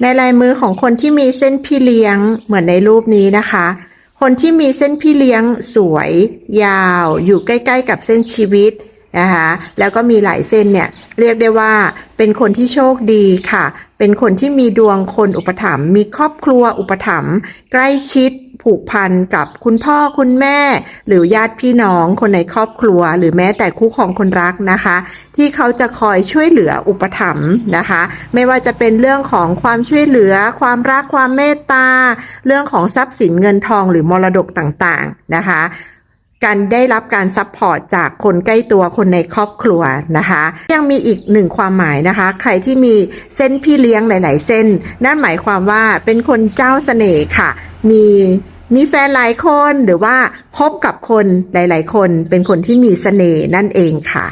ในลายมือของคนที่มีเส้นพี่เลี้ยงเหมือนในรูปนี้นะคะ คนที่มีเส้นพี่เลี้ยงสวย ยาว อยู่ใกล้ ๆ กับเส้นชีวิตนะคะแล้วก็มีหลายเส้นเนี่ยเรียกได้ว่าเป็นคนที่โชคดีค่ะ เป็นคนที่มีดวงคนอุปถัมภ์มีครอบครัวอุปถัมภ์ใกล้ชิด ผูกพันกับคุณพ่อคุณแม่ หรือญาติพี่น้องคนในครอบครัว หรือแม้แต่คู่ของคนรักนะคะ ที่เขาจะคอยช่วยเหลืออุปถัมภ์นะคะ ไม่ว่าจะเป็นเรื่องของความช่วยเหลือ ความรักความเมตตา เรื่องของทรัพย์สินเงินทองหรือมรดกต่างๆนะคะการได้รับการซัพพอร์ตจากคนใกล้ตัวคนในครอบครัวนะคะ ยังมีอีกหนึ่งความหมายนะคะ ใครที่มีเส้นพี่เลี้ยงหลาย ๆ เส้น นั่นหมายความว่าเป็นคนเจ้าเสน่ห์ค่ะ มี มีแฟนหลายคนหรือว่าคบกับคนหลาย ๆ คนเป็นคนที่มีเสน่ห์นั่นเองค่ะ